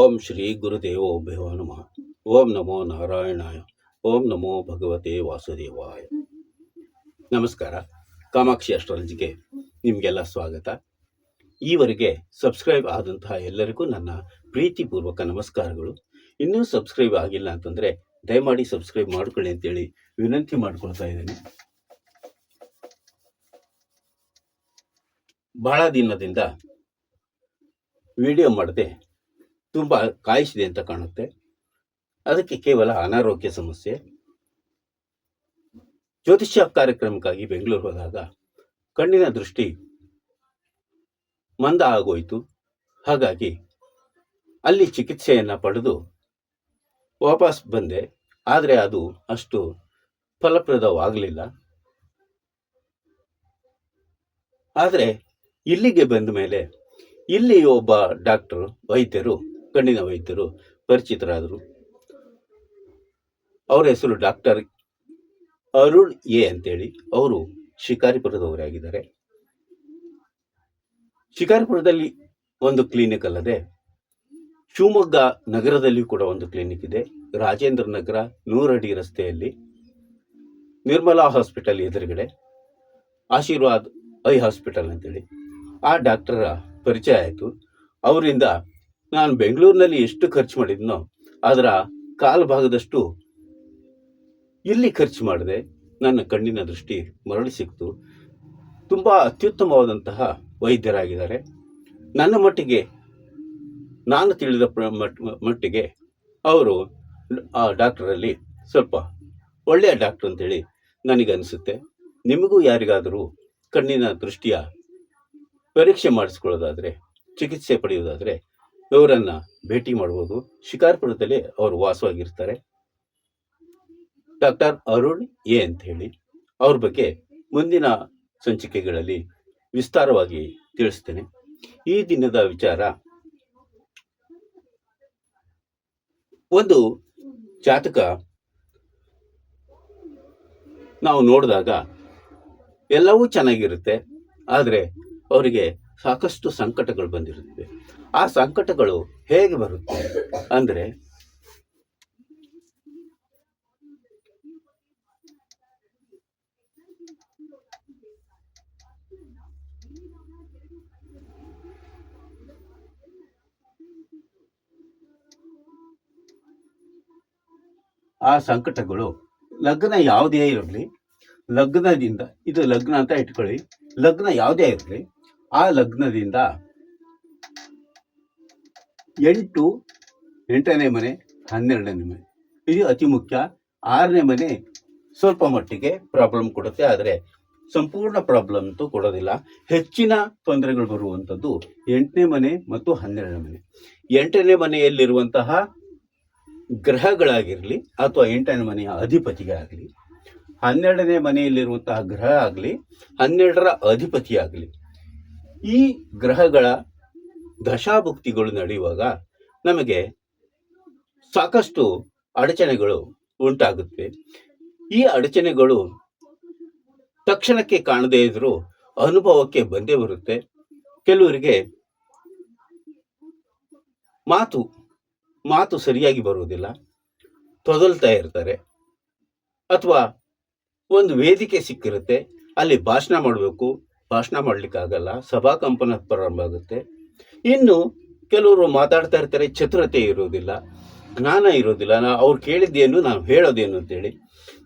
ಓಂ ಶ್ರೀ ಗುರುದೇವೋಭ್ಯೋ ನಮಃ. ಓಂ ನಮೋ ನಾರಾಯಣಾಯ. ಓಂ ನಮೋ ಭಗವತೆ ವಾಸುದೇವಾಯ. ನಮಸ್ಕಾರ. ಕಾಮಾಕ್ಷಿ ಅಸ್ಟ್ರಾಲಜಿಗೆ ನಿಮಗೆಲ್ಲ ಸ್ವಾಗತ. ಈವರೆಗೆ ಸಬ್ಸ್ಕ್ರೈಬ್ ಆದಂತಹ ಎಲ್ಲರಿಗೂ ನನ್ನ ಪ್ರೀತಿಪೂರ್ವಕ ನಮಸ್ಕಾರಗಳು. ಇನ್ನೂ ಸಬ್ಸ್ಕ್ರೈಬ್ ಆಗಿಲ್ಲ ಅಂತಂದರೆ ದಯಮಾಡಿ ಸಬ್ಸ್ಕ್ರೈಬ್ ಮಾಡ್ಕೊಳ್ಳಿ ಅಂತೇಳಿ ವಿನಂತಿ ಮಾಡ್ಕೊಳ್ತಾ ಇದ್ದೀನಿ. ಬಹಳ ದಿನದಿಂದ ವಿಡಿಯೋ ಮಾಡದೆ ತುಂಬ ಕಾಯಿಸಿದೆ ಅಂತ ಕಾಣುತ್ತೆ. ಅದಕ್ಕೆ ಕೇವಲ ಅನಾರೋಗ್ಯ ಸಮಸ್ಯೆ. ಜ್ಯೋತಿಷ್ಯ ಕಾರ್ಯಕ್ರಮಕ್ಕಾಗಿ ಬೆಂಗಳೂರು ಹೋದಾಗ ಕಣ್ಣಿನ ದೃಷ್ಟಿ ಮಂದ ಆಗೋಯಿತು. ಹಾಗಾಗಿ ಅಲ್ಲಿ ಚಿಕಿತ್ಸೆಯನ್ನು ಪಡೆದು ವಾಪಸ್ ಬಂದೆ. ಆದರೆ ಅದು ಅಷ್ಟು ಫಲಪ್ರದವಾಗಲಿಲ್ಲ. ಆದರೆ ಇಲ್ಲಿಗೆ ಬಂದ ಮೇಲೆ ಇಲ್ಲಿ ಒಬ್ಬ ಡಾಕ್ಟರ್, ವೈದ್ಯರು ಕಣ್ಣಿನ ವೈದ್ಯರು ಪರಿಚಿತರಾದರು. ಅವರ ಹೆಸರು ಡಾಕ್ಟರ್ ಅರುಣ್ ಎ ಅಂತೇಳಿ. ಅವರು ಶಿಕಾರಿಪುರದವರಾಗಿದ್ದಾರೆ. ಶಿಕಾರಿಪುರದಲ್ಲಿ ಒಂದು ಕ್ಲಿನಿಕ್ ಅಲ್ಲದೆ ಶಿವಮೊಗ್ಗ ನಗರದಲ್ಲಿಯೂ ಕೂಡ ಒಂದು ಕ್ಲಿನಿಕ್ ಇದೆ. ರಾಜೇಂದ್ರ ನಗರ ನೂರಡಿ ರಸ್ತೆಯಲ್ಲಿ. ನಿರ್ಮಲಾ ಹಾಸ್ಪಿಟಲ್ ಎದುರುಗಡೆ. ಆಶೀರ್ವಾದ್ ಐ ಹಾಸ್ಪಿಟಲ್ ಅಂತೇಳಿ. ಆ ಡಾಕ್ಟರ ಪರಿಚಯ ಆಯಿತು. ಅವರಿಂದ ನಾನು ಬೆಂಗಳೂರಿನಲ್ಲಿ ಎಷ್ಟು ಖರ್ಚು ಮಾಡಿದ್ನೋ ಅದರ ಕಾಲು ಭಾಗದಷ್ಟು ಇಲ್ಲಿ ಖರ್ಚು ಮಾಡಿದೆ ನನ್ನ ಕಣ್ಣಿನ ದೃಷ್ಟಿ ಮರಳಿ ಸಿಕ್ತು. ತುಂಬ ಅತ್ಯುತ್ತಮವಾದಂತಹ ವೈದ್ಯರಾಗಿದ್ದಾರೆ. ನನ್ನ ಮಟ್ಟಿಗೆ, ನಾನು ತಿಳಿದ ಮಟ್- ಮಟ್ಟಿಗೆ ಅವರು ಆ ಡಾಕ್ಟರಲ್ಲಿ ಸ್ವಲ್ಪ ಒಳ್ಳೆಯ ಡಾಕ್ಟರ್ ಅಂತೇಳಿ ನನಗನ್ನಿಸುತ್ತೆ ನಿಮಗೂ ಯಾರಿಗಾದರೂ ಕಣ್ಣಿನ ದೃಷ್ಟಿಯ ಪರೀಕ್ಷೆ ಮಾಡಿಸ್ಕೊಳ್ಳೋದಾದರೆ, ಚಿಕಿತ್ಸೆ ಪಡೆಯೋದಾದರೆ ಇವರನ್ನು ಭೇಟಿ ಮಾಡಬಹುದು ಶಿಕಾರ್ಪುರದಲ್ಲಿ ಅವರು ವಾಸವಾಗಿರ್ತಾರೆ. ಡಾಕ್ಟರ್ ಅರುಣ್ ಎ ಅಂತ ಹೇಳಿ ಅವ್ರ ಬಗ್ಗೆ ಮುಂದಿನ ಸಂಚಿಕೆಗಳಲ್ಲಿ ವಿಸ್ತಾರವಾಗಿ ತಿಳಿಸ್ತೇನೆ. ಈ ದಿನದ ವಿಚಾರ, ಒಂದು ಜಾತಕ ನಾವು ನೋಡಿದಾಗ ಎಲ್ಲವೂ ಚೆನ್ನಾಗಿರುತ್ತೆ, ಆದರೆ ಅವರಿಗೆ ಸಾಕಷ್ಟು ಸಂಕಟಗಳು ಬಂದಿರುತ್ತವೆ. ಆ ಸಂಕಟಗಳು ಹೇಗೆ ಬರುತ್ತೆ ಅಂದರೆ ಆ ಸಂಕಟಗಳು ಲಗ್ನ ಯಾವುದೇ ಇರಲಿ, ಲಗ್ನದಿಂದ, ಇದು ಲಗ್ನ ಅಂತ ಇಟ್ಕೊಳ್ಳಿ, ಲಗ್ನ ಯಾವುದೇ ಇರಲಿ, ಆ ಲಗ್ನದಿಂದ ಎಂಟು, ಎಂಟನೇ ಮನೆ, ಹನ್ನೆರಡನೇ ಮನೆ. ಇದು ಅತಿ ಮುಖ್ಯ. ಆರನೇ ಮನೆ ಸ್ವಲ್ಪ ಮಟ್ಟಿಗೆ ಪ್ರಾಬ್ಲಮ್ ಕೊಡುತ್ತೆ, ಆದರೆ ಸಂಪೂರ್ಣ ಪ್ರಾಬ್ಲಮ್ ಅಂತೂ ಕೊಡೋದಿಲ್ಲ. ಹೆಚ್ಚಿನ ತೊಂದರೆಗಳು ಬರುವಂಥದ್ದು ಎಂಟನೇ ಮನೆ ಮತ್ತು ಹನ್ನೆರಡನೇ ಮನೆ. ಎಂಟನೇ ಮನೆಯಲ್ಲಿರುವಂತಹ ಗ್ರಹಗಳಾಗಿರಲಿ ಅಥವಾ ಎಂಟನೇ ಮನೆಯ ಅಧಿಪತಿಗೆ ಆಗಲಿ, ಹನ್ನೆರಡನೇ ಮನೆಯಲ್ಲಿರುವಂತಹ ಗ್ರಹ ಆಗಲಿ, ಹನ್ನೆರಡರ ಅಧಿಪತಿ ಆಗಲಿ, ಈ ಗ್ರಹಗಳ ದಶಾಭುಕ್ತಿಗಳು ನಡೆಯುವಾಗ ನಮಗೆ ಸಾಕಷ್ಟು ಅಡಚಣೆಗಳು ಉಂಟಾಗುತ್ತವೆ ಈ ಅಡಚಣೆಗಳು ತಕ್ಷಣಕ್ಕೆ ಕಾಣದೇ ಇದ್ದರೂ ಅನುಭವಕ್ಕೆ ಬಂದೇ ಬರುತ್ತೆ. ಕೆಲವರಿಗೆ ಮಾತು ಮಾತು ಸರಿಯಾಗಿ ಬರುವುದಿಲ್ಲ. ತೊದಲ್ತಾ ಇರ್ತಾರೆ. ಅಥವಾ ಒಂದು ವೇದಿಕೆ ಸಿಕ್ಕಿರುತ್ತೆ. ಅಲ್ಲಿ ಭಾಷಣ ಮಾಡಬೇಕು. ಭಾಷಣ ಮಾಡಲಿಕ್ಕಾಗಲ್ಲ. ಸಭಾ ಕಂಪನ ಪ್ರಾರಂಭ ಆಗುತ್ತೆ. ಇನ್ನು ಕೆಲವರು ಮಾತಾಡ್ತಾ ಇರ್ತಾರೆ ಚತುರತೆ ಇರೋದಿಲ್ಲ ಜ್ಞಾನ ಇರೋದಿಲ್ಲ ನಾ ಅವ್ರು ಕೇಳಿದ್ದೇನು, ನಾನು ಹೇಳೋದೇನು ಅಂತೇಳಿ.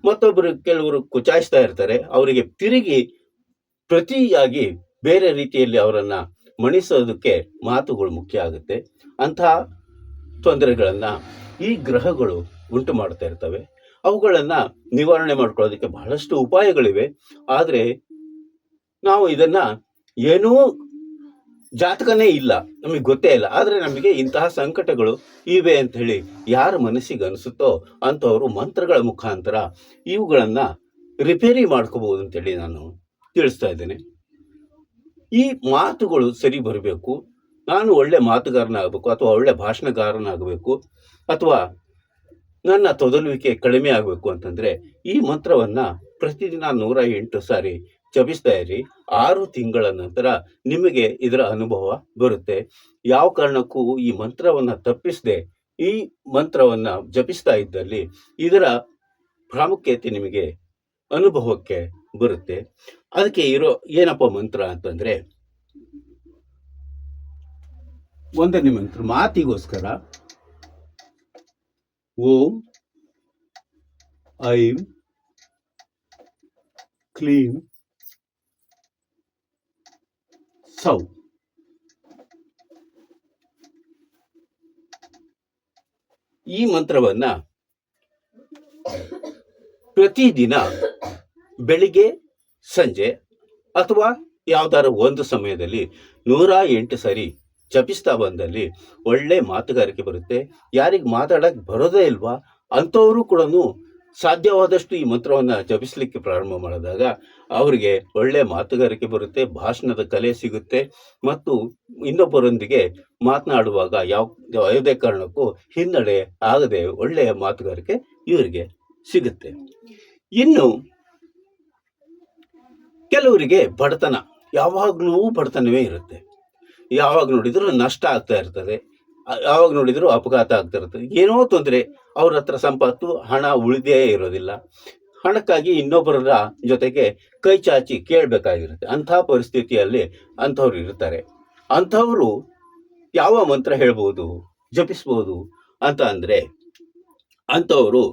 ಮತ್ತೊಬ್ಬರು ಕೆಲವರು ಕುಚಾಯಿಸ್ತಾ ಇರ್ತಾರೆ, ಅವರಿಗೆ ತಿರುಗಿ ಪ್ರತಿಯಾಗಿ ಬೇರೆ ರೀತಿಯಲ್ಲಿ ಅವರನ್ನು ಮಣಿಸೋದಕ್ಕೆ ಮಾತುಗಳು ಮುಖ್ಯ ಆಗುತ್ತೆ. ಅಂತಹ ತೊಂದರೆಗಳನ್ನು ಈ ಗ್ರಹಗಳು ಉಂಟು ಮಾಡ್ತಾ ಇರ್ತವೆ. ಅವುಗಳನ್ನು ನಿವಾರಣೆ ಮಾಡ್ಕೊಳ್ಳೋದಕ್ಕೆ ಬಹಳಷ್ಟು ಉಪಾಯಗಳಿವೆ. ಆದರೆ ನಾವು ಇದನ್ನ ಏನೂ ಜಾತಕನೇ ಇಲ್ಲ, ನಮಗೆ ಗೊತ್ತೇ ಇಲ್ಲ. ಆದರೆ ನಮಗೆ ಇಂತಹ ಸಂಕಟಗಳು ಇವೆ ಅಂತ ಹೇಳಿ ಯಾರ ಮನಸ್ಸಿಗೆ ಅನಿಸುತ್ತೋ ಅಂಥವರು ಮಂತ್ರಗಳ ಮುಖಾಂತರ ಇವುಗಳನ್ನು ರಿಪೇರಿ ಮಾಡ್ಕೋಬಹುದು ಅಂತೇಳಿ ನಾನು ತಿಳಿಸ್ತಾ ಇದ್ದೇನೆ. ಈ ಮಾತುಗಳು ಸರಿ ಬರಬೇಕು. ನಾನು ಒಳ್ಳೆ ಮಾತುಗಾರನಾಗಬೇಕು ಅಥವಾ ಒಳ್ಳೆ ಭಾಷಣಗಾರನಾಗಬೇಕು ಅಥವಾ ನನ್ನ ತೊದಲುವಿಕೆ ಕಡಿಮೆ ಆಗಬೇಕು ಅಂತಂದರೆ ಈ ಮಂತ್ರವನ್ನು ಪ್ರತಿದಿನ ನೂರ ಎಂಟು ಸಾರಿ ಜಪಿಸ್ತಾ ಇರಿ. ಆರು ತಿಂಗಳ ನಂತರ ನಿಮಗೆ ಇದರ ಅನುಭವ ಬರುತ್ತೆ. ಯಾವ ಕಾರಣಕ್ಕೂ ಈ ಮಂತ್ರವನ್ನು ತಪ್ಪಿಸದೆ, ಈ ಮಂತ್ರವನ್ನು ಜಪಿಸ್ತಾ ಇದ್ದಲ್ಲಿ ಇದರ ಪ್ರಾಮುಖ್ಯತೆ ನಿಮಗೆ ಅನುಭವಕ್ಕೆ ಬರುತ್ತೆ. ಅದಕ್ಕೆ ಇರೋ ಏನಪ್ಪ ಮಂತ್ರ ಅಂತಂದ್ರೆ, ಒಂದನೇ ಮಂತ್ರ ಮಾತಿಗೋಸ್ಕರ ಓಂ, ಐಂ, ಕ್ಲೀಂ ಸೌ ಈ ಮಂತ್ರವನ್ನ ಪ್ರತಿದಿನ ಬೆಳಿಗ್ಗೆ, ಸಂಜೆ ಅಥವಾ ಯಾವ್ದಾರ ಒಂದು ಸಮಯದಲ್ಲಿ ನೂರ ಎಂಟು ಸರಿ ಜಪಿಸ್ತಾ ಬಂದಲ್ಲಿ ಒಳ್ಳೆ ಮಾತುಗಾರಿಕೆ ಬರುತ್ತೆ. ಯಾರಿಗೆ ಮಾತಾಡಕ್ಕೆ ಬರೋದೇ ಇಲ್ವಾ, ಅಂಥವರು ಕೂಡ ಸಾಧ್ಯವಾದಷ್ಟು ಈ ಮಂತ್ರವನ್ನು ಜಪಿಸ್ಲಿಕ್ಕೆ ಪ್ರಾರಂಭ ಮಾಡಿದಾಗ ಅವರಿಗೆ ಒಳ್ಳೆ ಮಾತುಗಾರಿಕೆ ಬರುತ್ತೆ, ಭಾಷಣದ ಕಲೆ ಸಿಗುತ್ತೆ ಮತ್ತು ಇನ್ನೊಬ್ಬರೊಂದಿಗೆ ಮಾತನಾಡುವಾಗ ಯಾವ, ಯಾವುದೇ ಕಾರಣಕ್ಕೂ ಹಿನ್ನಡೆ ಆಗದೆ ಒಳ್ಳೆಯ ಮಾತುಗಾರಿಕೆ ಇವರಿಗೆ ಸಿಗುತ್ತೆ. ಇನ್ನು ಕೆಲವರಿಗೆ ಬಡತನ, ಯಾವಾಗಲೂ ಬಡತನವೇ ಇರುತ್ತೆ. ಯಾವಾಗ ನೋಡಿದರೂ ನಷ್ಟ ಆಗ್ತಾ ಇರ್ತದೆ. ಯಾವಾಗ ನೋಡಿದ್ರು ಅಪಘಾತ ಆಗ್ತಾ ಏನೋ ತೊಂದರೆ. ಅವ್ರ ಹತ್ರ ಸಂಪತ್ತು, ಹಣ ಉಳಿದೇ ಇರೋದಿಲ್ಲ. ಹಣಕ್ಕಾಗಿ ಇನ್ನೊಬ್ಬರ ಜೊತೆಗೆ ಕೈ ಚಾಚಿ ಕೇಳಬೇಕಾಗಿರುತ್ತೆ. ಅಂಥ ಪರಿಸ್ಥಿತಿಯಲ್ಲಿ ಅಂಥವ್ರು ಇರ್ತಾರೆ. ಅಂಥವರು ಯಾವ ಮಂತ್ರ ಹೇಳ್ಬೋದು, ಜಪಿಸ್ಬೋದು ಅಂತ ಅಂದ್ರೆ ಅಂಥವರು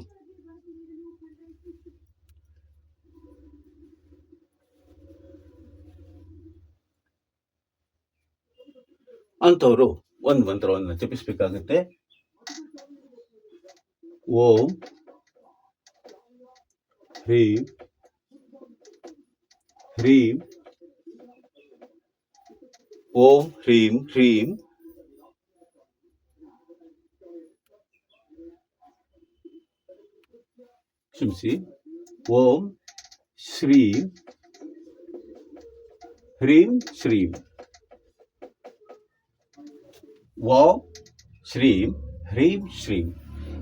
ಅಂಥವ್ರು ಒಂದು ಮಂತ್ರವನ್ನು ಜಪಿಸ್ಬೇಕಾಗುತ್ತೆ. ಓಂ. ಹ್ರೀಂ. ಹ್ರೀಂ. ಓಂ ಹ್ರೀಂ ಹ್ರೀಂ. ಕ್ಷಮಿಸಿ. ಓಂ ಶ್ರೀಂ. ಹ್ರೀಂ ಶ್ರೀಂ. ಓಂ ಶ್ರೀಂ ಹ್ರೀಂ ಶ್ರೀಂ.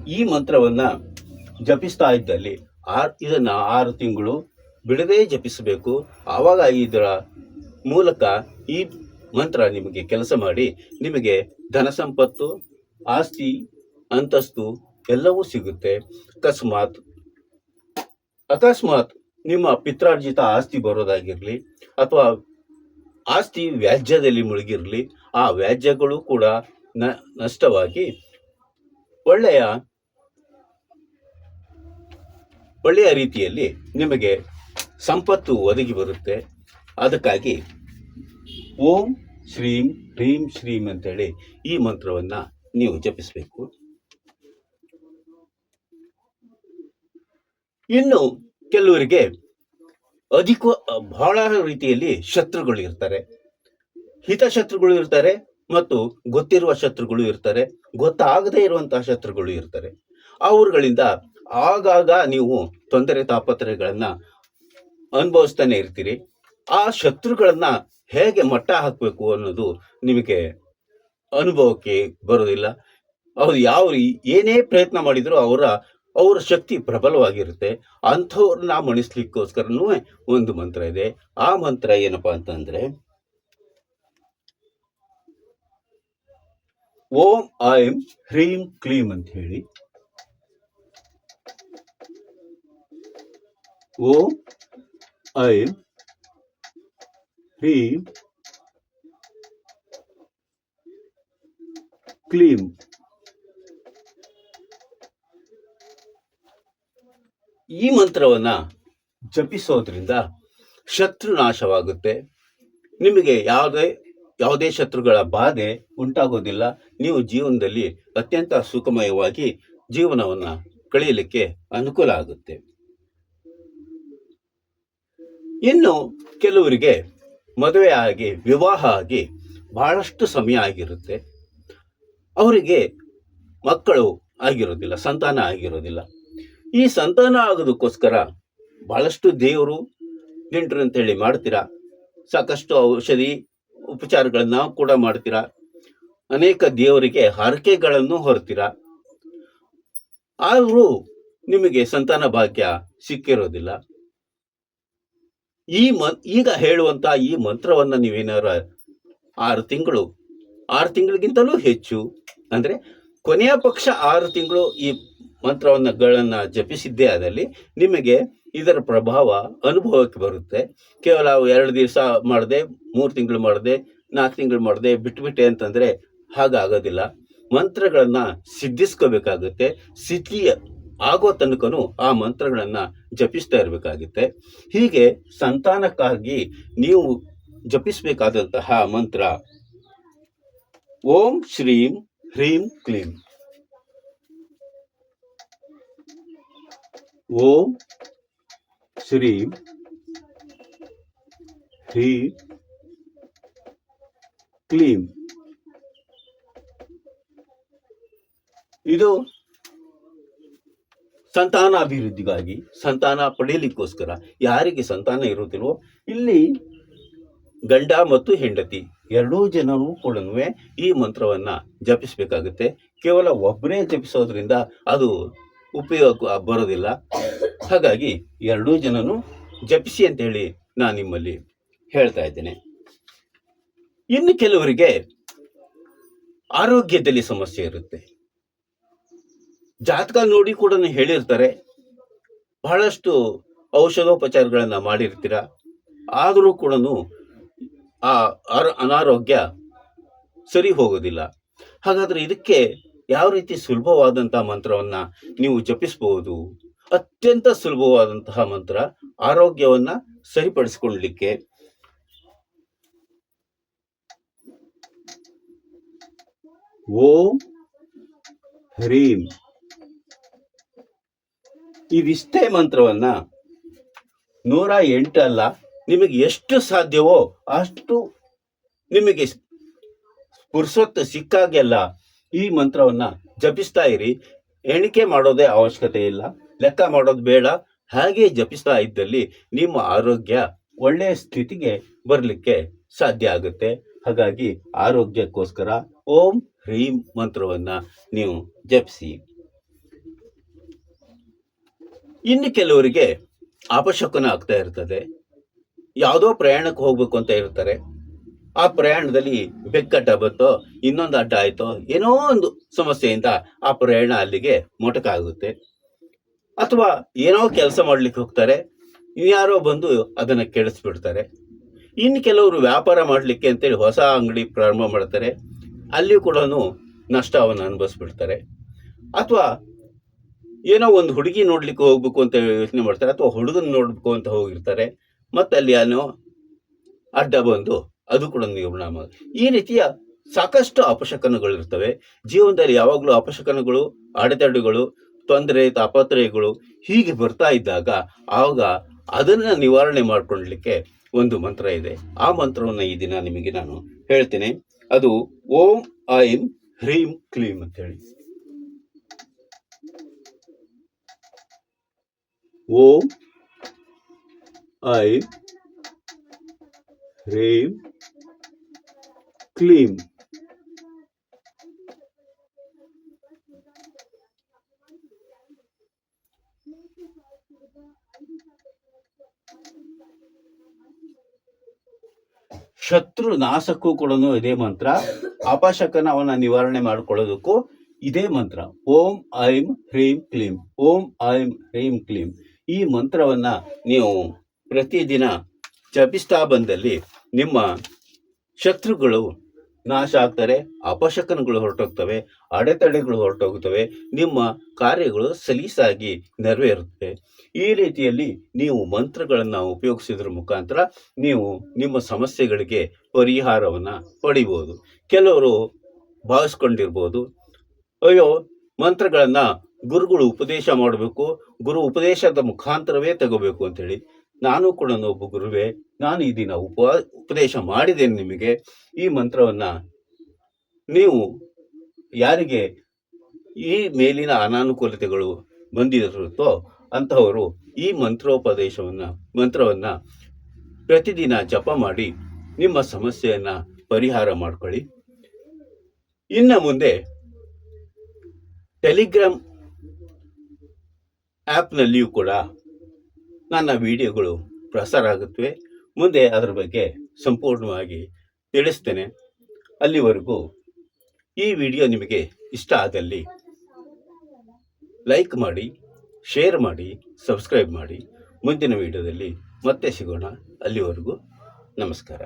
ಈ ಮಂತ್ರವನ್ನು ಜಪಿಸ್ತಾ ಇದ್ದಲ್ಲಿ ಆರ್ ಇದನ್ನು ಆರು ತಿಂಗಳು ಬಿಡದೇ ಜಪಿಸಬೇಕು. ಆವಾಗ ಇದರ ಮೂಲಕ ಈ ಮಂತ್ರ ನಿಮಗೆ ಕೆಲಸ ಮಾಡಿ ನಿಮಗೆ ಧನ ಸಂಪತ್ತು, ಆಸ್ತಿ, ಅಂತಸ್ತು ಎಲ್ಲವೂ ಸಿಗುತ್ತೆ. ಅಕಸ್ಮಾತ್ ಅಕಸ್ಮಾತ್ ನಿಮ್ಮ ಪಿತ್ರಾರ್ಜಿತ ಆಸ್ತಿ ಬರೋದಾಗಿರಲಿ ಅಥವಾ ಆಸ್ತಿ ವ್ಯಾಜ್ಯದಲ್ಲಿ ಮುಳುಗಿರಲಿ, ಆ ವ್ಯಾಜ್ಯಗಳು ಕೂಡ ನಷ್ಟವಾಗಿ ಒಳ್ಳೆಯ ಒಳ್ಳೆಯ ರೀತಿಯಲ್ಲಿ ನಿಮಗೆ ಸಂಪತ್ತು ಒದಗಿ ಬರುತ್ತೆ. ಅದಕ್ಕಾಗಿ ಓಂ ಶ್ರೀಂ ಹ್ರೀಂ ಶ್ರೀಂ ಅಂತೇಳಿ ಈ ಮಂತ್ರವನ್ನು ನೀವು ಜಪಿಸಬೇಕು. ಇನ್ನು ಕೆಲವರಿಗೆ ಅಧಿಕ ಬಹಳ ರೀತಿಯಲ್ಲಿ ಶತ್ರುಗಳು ಇರ್ತಾರೆ. ಹಿತ ಶತ್ರುಗಳು ಇರ್ತಾರೆ ಮತ್ತು ಗೊತ್ತಿರುವ ಶತ್ರುಗಳು ಇರ್ತಾರೆ. ಗೊತ್ತಾಗದೇ ಇರುವಂತಹ ಶತ್ರುಗಳು ಇರ್ತಾರೆ. ಅವರುಗಳಿಂದ ಆಗಾಗ ನೀವು ತೊಂದರೆ ತಾಪತ್ರಗಳನ್ನ ಅನುಭವಿಸ್ತಾನೆ ಇರ್ತೀರಿ. ಆ ಶತ್ರುಗಳನ್ನ ಹೇಗೆ ಮಟ್ಟ ಹಾಕಬೇಕು ಅನ್ನೋದು ನಿಮಗೆ ಅನುಭವಕ್ಕೆ ಬರೋದಿಲ್ಲ ಅವ್ರು ಯಾವ ಏನೇ ಪ್ರಯತ್ನ ಮಾಡಿದರೂ ಅವರ ಅವರ ಶಕ್ತಿ ಪ್ರಬಲವಾಗಿರುತ್ತೆ. ಅಂಥವ್ರನ್ನ ಮಣಿಸ್ಲಿಕ್ಕೋಸ್ಕರನೂ ಒಂದು ಮಂತ್ರ ಇದೆ. ಆ ಮಂತ್ರ ಏನಪ್ಪ ಅಂತಂದ್ರೆ, ಓಂ ಐಂ ಹ್ರೀಂ ಕ್ಲೀಂ ಅಂತ ಹೇಳಿ. ಓಂ ಐಂ ಹ್ರೀಂ ಕ್ಲೀಂ. ಈ ಮಂತ್ರವನ್ನ ಜಪಿಸೋದ್ರಿಂದ ಶತ್ರು ನಾಶವಾಗುತ್ತೆ. ನಿಮಗೆ ಯಾವುದೇ ಯಾವುದೇ ಶತ್ರುಗಳ ಬಾಧೆ ಉಂಟಾಗೋದಿಲ್ಲ. ನೀವು ಜೀವನದಲ್ಲಿ ಅತ್ಯಂತ ಸುಖಮಯವಾಗಿ ಜೀವನವನ್ನು ಕಳೆಯಲಿಕ್ಕೆ ಅನುಕೂಲ ಆಗುತ್ತೆ. ಇನ್ನು ಕೆಲವರಿಗೆ ಮದುವೆ ಆಗಿ, ವಿವಾಹ ಆಗಿ ಬಹಳಷ್ಟು ಸಮಯ ಆಗಿರುತ್ತೆ. ಅವರಿಗೆ ಮಕ್ಕಳು ಆಗಿರೋದಿಲ್ಲ, ಸಂತಾನ ಆಗಿರೋದಿಲ್ಲ. ಈ ಸಂತಾನ ಆಗೋದಕ್ಕೋಸ್ಕರ ಬಹಳಷ್ಟು ದೇವರು ನೆಂಟರು ಅಂತೇಳಿ ಮಾಡ್ತೀರಾ? ಸಾಕಷ್ಟು ಔಷಧಿ ಉಪಚಾರಗಳನ್ನ ಕೂಡ ಮಾಡ್ತೀರಾ? ಅನೇಕ ದೇವರಿಗೆ ಹರಕೆಗಳನ್ನು ಹೊರ್ತೀರಾ? ಆದರೂ ನಿಮಗೆ ಸಂತಾನ ಭಾಗ್ಯ ಸಿಕ್ಕಿರೋದಿಲ್ಲ. ಈ ಮ, ಈಗ ಹೇಳುವಂತ ಈ ಮಂತ್ರವನ್ನು ನೀವೇನಾರ ಆರು ತಿಂಗಳು, ಆರು ತಿಂಗಳಿಗಿಂತಲೂ ಹೆಚ್ಚು, ಅಂದರೆ ಕೊನೆಯ ಪಕ್ಷ ಆರು ತಿಂಗಳು ಈ ಮಂತ್ರವನ್ನಗಳನ್ನು ಜಪಿಸಿದ್ದೇ ಆದಲ್ಲಿ ನಿಮಗೆ ಇದರ ಪ್ರಭಾವ ಅನುಭವಕ್ಕೆ ಬರುತ್ತೆ. ಕೇವಲ ಎರಡು ದಿವಸ ಮಾಡದೆ, ಮೂರು ತಿಂಗಳು ಮಾಡಿದೆ, ನಾಲ್ಕು ತಿಂಗಳು ಮಾಡದೆ ಬಿಟ್ಬಿಟ್ಟೆ ಅಂತಂದರೆ ಹಾಗಾಗೋದಿಲ್ಲ. ಮಂತ್ರಗಳನ್ನು ಸಿದ್ಧಿಸ್ಕೋಬೇಕಾಗುತ್ತೆ. ಸಿದ್ಧಿ ಆಗೋ ತನಕನು ಆ ಮಂತ್ರಗಳನ್ನು ಜಪಿಸ್ತಾ ಇರಬೇಕಾಗುತ್ತೆ. ಹೀಗೆ ಸಂತಾನಕ್ಕಾಗಿ ನೀವು ಜಪಿಸಬೇಕಾದಂತಹ ಮಂತ್ರ ಓಂ ಶ್ರೀಂ ಹ್ರೀಂ ಕ್ಲೀಂ. ಓಂ ಶ್ರೀ ಹ್ರೀಂ ಕ್ಲೀಂ. ಇದು ಸಂತಾನ ಅಭಿವೃದ್ಧಿಗಾಗಿ, ಸಂತಾನ ಪಡೆಯಲಿಕ್ಕೋಸ್ಕರ ಯಾರಿಗೆ ಸಂತಾನ ಇರುತ್ತಿಲ್ವೋ ಇಲ್ಲಿ ಗಂಡ ಮತ್ತು ಹೆಂಡತಿ ಎರಡೂ ಜನರು ಕೂಡ ಈ ಮಂತ್ರವನ್ನು ಜಪಿಸಬೇಕಾಗುತ್ತೆ. ಕೇವಲ ಒಬ್ಬರೇ ಜಪಿಸೋದ್ರಿಂದ ಅದು ಉಪಯೋಗ ಬರೋದಿಲ್ಲ. ಹಾಗಾಗಿ ಎರಡೂ ಜನನು ಜಪಿಸಿ ಅಂತೇಳಿ ನಾನು ನಿಮ್ಮಲ್ಲಿ ಹೇಳ್ತಾ ಇದ್ದೇನೆ. ಇನ್ನು ಕೆಲವರಿಗೆ ಆರೋಗ್ಯದಲ್ಲಿ ಸಮಸ್ಯೆ ಇರುತ್ತೆ. ಜಾತಕ ನೋಡಿ ಕೂಡ ಹೇಳಿರ್ತಾರೆ. ಬಹಳಷ್ಟು ಔಷಧೋಪಚಾರಗಳನ್ನು ಮಾಡಿರ್ತೀರ? ಆದರೂ ಕೂಡ ಆ ಅನಾರೋಗ್ಯ ಸರಿ ಹೋಗೋದಿಲ್ಲ. ಹಾಗಾದ್ರೆ ಇದಕ್ಕೆ ಯಾವ ರೀತಿ ಸುಲಭವಾದಂತಹ ಮಂತ್ರವನ್ನ ನೀವು ಜಪಿಸಬಹುದು ಅತ್ಯಂತ ಸುಲಭವಾದಂತಹ ಮಂತ್ರ ಆರೋಗ್ಯವನ್ನ ಸರಿಪಡಿಸಿಕೊಳ್ಳಲಿಕ್ಕೆ ಓಂ ಹ್ರೀಂ. ಇವಿಷ್ಟೇ ಮಂತ್ರವನ್ನ ನೂರ ಎಂಟು ಅಲ್ಲ, ನಿಮಗೆ ಎಷ್ಟು ಸಾಧ್ಯವೋ ಅಷ್ಟು ನಿಮಗೆ ಪುರುಸೊತ್ತು ಸಿಕ್ಕಾಗೆಲ್ಲ ಈ ಮಂತ್ರವನ್ನ ಜಪಿಸ್ತಾ ಇರಿ. ಎಣಿಕೆ ಮಾಡೋದೇ ಅವಶ್ಯಕತೆ ಇಲ್ಲ. ಲೆಕ್ಕ ಮಾಡೋದು ಬೇಡ. ಹಾಗೆ ಜಪಿಸ್ತಾ ಇದ್ದಲ್ಲಿ ನಿಮ್ಮ ಆರೋಗ್ಯ ಒಳ್ಳೆಯ ಸ್ಥಿತಿಗೆ ಬರಲಿಕ್ಕೆ ಸಾಧ್ಯ ಆಗುತ್ತೆ. ಹಾಗಾಗಿ ಆರೋಗ್ಯಕ್ಕೋಸ್ಕರ ಓಂ ಹ್ರೀಂ ಮಂತ್ರವನ್ನ ನೀವು ಜಪಿಸಿ. ಇನ್ನು ಕೆಲವರಿಗೆ ಅಪಶಕುನ ಆಗ್ತಾ ಇರ್ತದೆ. ಯಾವುದೋ ಪ್ರಯಾಣಕ್ಕೆ ಹೋಗ್ಬೇಕು ಅಂತ ಇರ್ತಾರೆ. ಆ ಪ್ರಯಾಣದಲ್ಲಿ ಬೆಕ್ಕಡ್ಡ ಬಂತೋ, ಇನ್ನೊಂದು ಅಡ್ಡ ಆಯ್ತೋ, ಏನೋ ಒಂದು ಸಮಸ್ಯೆಯಿಂದ ಆ ಪ್ರಯಾಣ ಅಲ್ಲಿಗೆ ಮೊಟಕಾಗುತ್ತೆ. ಅಥವಾ ಏನೋ ಕೆಲಸ ಮಾಡ್ಲಿಕ್ಕೆ ಹೋಗ್ತಾರೆ ಯಾರೋ ಬಂದು ಅದನ್ನ ಕೆಡಿಸ್ಬಿಡ್ತಾರೆ. ಇನ್ನು ಕೆಲವರು ವ್ಯಾಪಾರ ಮಾಡಲಿಕ್ಕೆ ಅಂತೇಳಿ ಹೊಸ ಅಂಗಡಿ ಪ್ರಾರಂಭ ಮಾಡ್ತಾರೆ ಅಲ್ಲಿ ಕೂಡ ನಷ್ಟವನ್ನು ಅನುಭವಿಸ್ಬಿಡ್ತಾರೆ. ಅಥವಾ ಏನೋ ಒಂದು ಹುಡುಗಿ ನೋಡ್ಲಿಕ್ಕೆ ಹೋಗ್ಬೇಕು ಅಂತ ಯೋಚನೆ ಮಾಡ್ತಾರೆ, ಅಥವಾ ಹುಡುಗನ ನೋಡ್ಬೇಕು ಅಂತ ಹೋಗಿರ್ತಾರೆ ಮತ್ತೆ ಅಲ್ಲಿ ಏನೋ ಅಡ್ಡ ಬಂದು ಅದು ಕೂಡ ನಿರ್ಮಾಣ ಈ ರೀತಿಯ ಸಾಕಷ್ಟು ಅಪಶಕನಗಳಿರ್ತವೆ ಜೀವನದಲ್ಲಿ ಯಾವಾಗಲೂ ಅಪಶಕನಗಳು, ಅಡೆತಡೆಗಳು, ತೊಂದರೆ, ತಾಪತ್ರಯಗಳು ಹೀಗೆ ಬರ್ತಾ ಇದ್ದಾಗ ಆವಾಗ ಅದನ್ನ ನಿವಾರಣೆ ಮಾಡಿಕೊಳ್ಳಲಿಕ್ಕೆ ಒಂದು ಮಂತ್ರ ಇದೆ. ಆ ಮಂತ್ರವನ್ನು ಈ ದಿನ ನಿಮಗೆ ನಾನು ಹೇಳ್ತೇನೆ. ಅದು ಓಂ ಐಂ ಹ್ರೀಂ ಕ್ಲೀಂ ಅಂತ ಹೇಳಿ ಓಂ ಐಂ ಹ್ರೀಂ ಕ್ಲೀಂ ಶತ್ರು ನಾಶಕ್ಕೂ ಕೂಡ ಇದೇ ಮಂತ್ರ. ಅಪಶಕನ ಅವನ ನಿವಾರಣೆ ಮಾಡಿಕೊಳ್ಳೋದಕ್ಕೂ ಇದೇ ಮಂತ್ರ. ಓಂ, ಐಂ, ಹ್ರೀಂ, ಕ್ಲೀಂ. ಓಂ, ಐಂ, ಹ್ರೀಂ, ಕ್ಲೀಂ. ಈ ಮಂತ್ರವನ್ನ ನೀವು ಪ್ರತಿದಿನ ಜಪಿಸ್ತಾ ಬಂದಲ್ಲಿ ನಿಮ್ಮ ಶತ್ರುಗಳು ನಾಶ ಆಗ್ತಾರೆ, ಅಪಶಕನಗಳು ಹೊರಟೋಗ್ತವೆ, ಅಡೆತಡೆಗಳು ಹೊರಟೋಗ್ತವೆ, ನಿಮ್ಮ ಕಾರ್ಯಗಳು ಸಲೀಸಾಗಿ ನೆರವೇರುತ್ತೆ. ಈ ರೀತಿಯಲ್ಲಿ ನೀವು ಮಂತ್ರಗಳನ್ನು ಉಪಯೋಗಿಸಿದ್ರ ಮುಖಾಂತರ ನೀವು ನಿಮ್ಮ ಸಮಸ್ಯೆಗಳಿಗೆ ಪರಿಹಾರವನ್ನು ಪಡಿಬೋದು. ಕೆಲವರು ಭಾವಿಸ್ಕೊಂಡಿರ್ಬೋದು, ಅಯ್ಯೋ, ಮಂತ್ರಗಳನ್ನು ಗುರುಗಳು ಉಪದೇಶ ಮಾಡಬೇಕು, ಗುರು ಉಪದೇಶದ ಮುಖಾಂತರವೇ ತಗೋಬೇಕು ಅಂತೇಳಿ. ನಾನು ಕೂಡ ಒಬ್ಬ ಗುರುವೇ, ನಾನು ಈ ದಿನ ಉಪ ಉಪದೇಶ ಮಾಡಿದ್ದೇನೆ ನಿಮಗೆ. ಈ ಮಂತ್ರವನ್ನ ನೀವು ಯಾರಿಗೆ ಈ ಮೇಲಿನ ಅನಾನುಕೂಲತೆಗಳು ಬಂದಿರುತ್ತೋ ಅಂತಹವರು ಈ ಮಂತ್ರೋಪದೇಶವನ್ನ, ಮಂತ್ರವನ್ನ ಪ್ರತಿದಿನ ಜಪ ಮಾಡಿ ನಿಮ್ಮ ಸಮಸ್ಯೆಯನ್ನ ಪರಿಹಾರ ಮಾಡ್ಕೊಳ್ಳಿ. ಇನ್ನು ಮುಂದೆ ಟೆಲಿಗ್ರಾಮ್ ಆ್ಯಪ್ನಲ್ಲಿಯೂ ಕೂಡ ನನ್ನ ವಿಡಿಯೋಗಳು ಪ್ರಸಾರ ಆಗುತ್ತವೆ. ಮುಂದೆ ಅದರ ಬಗ್ಗೆ ಸಂಪೂರ್ಣವಾಗಿ ತಿಳಿಸ್ತೇನೆ. ಅಲ್ಲಿವರೆಗೂ ಈ ವಿಡಿಯೋ ನಿಮಗೆ ಇಷ್ಟ ಆದಲ್ಲಿ ಲೈಕ್ ಮಾಡಿ, ಶೇರ್ ಮಾಡಿ, ಸಬ್ಸ್ಕ್ರೈಬ್ ಮಾಡಿ. ಮುಂದಿನ ವಿಡಿಯೋದಲ್ಲಿ ಮತ್ತೆ ಸಿಗೋಣ. ಅಲ್ಲಿವರೆಗೂ ನಮಸ್ಕಾರ.